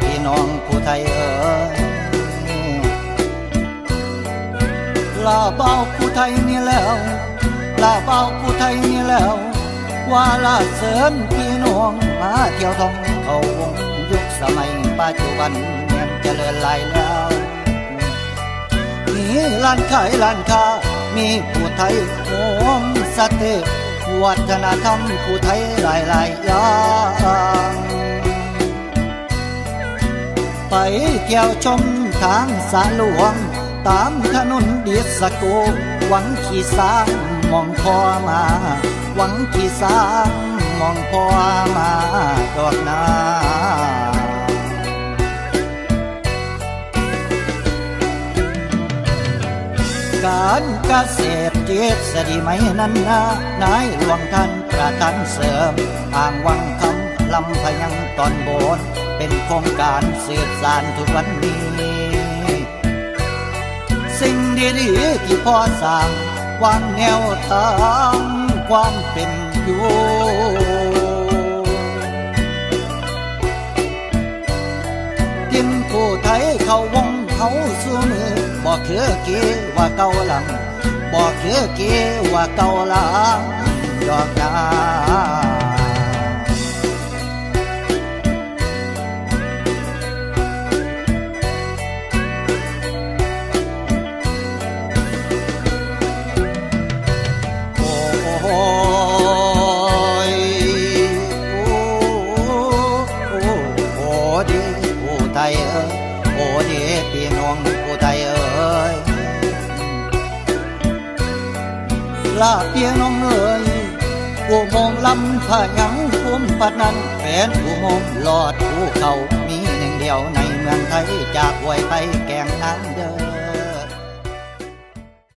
พี่น้องผู้ไทยเอ๋ยลาเบาผู้ไทยนี่แล้วลาเบาผู้ไทยนี่แล้ว ว่าลาเสริญพี่น้องมาเที่ยวท่องเขาวงยุคสมัยปัจจุบันยังเจริญหลายแล้วมีร้านขายร้านค้ามีผู้ไทยโอมสเตวัฒนธรรมผู้ไทยหลายหลายๆอย่าง ไปเที่ยวชมทางสาหลวง ตามถนนเดียสโก หวังขี่สร้างมองพอมา หวังขี่สร้างมองพอมาดอกนาการเกษตรเจษฎีไหมนั้นนะนายหลวงท่านประทานเสริมอ่างวังคำ ลำพยังตอนโบน เป็นโครงการสืบสานทุกวันนี้ สิ่งดีๆที่พ่อสร้างวางแนวทางความเป็นอยู่กินผู้ไทยเขาวงเขาสู้มือบอกเคือเกว่าเกาหลังบอกเคือเกว่าเกาหลังดอกนา พี่น้องผู้ไทยเอ้ยลาพี่น้องเอ้ยผู้มงลำพะยังคุ้มปัดนั้นแฟนผู้มงลอดผู้เขามีหนึ่งเดียวในเมืองไทยจากไวยไปแก่งนางเดิน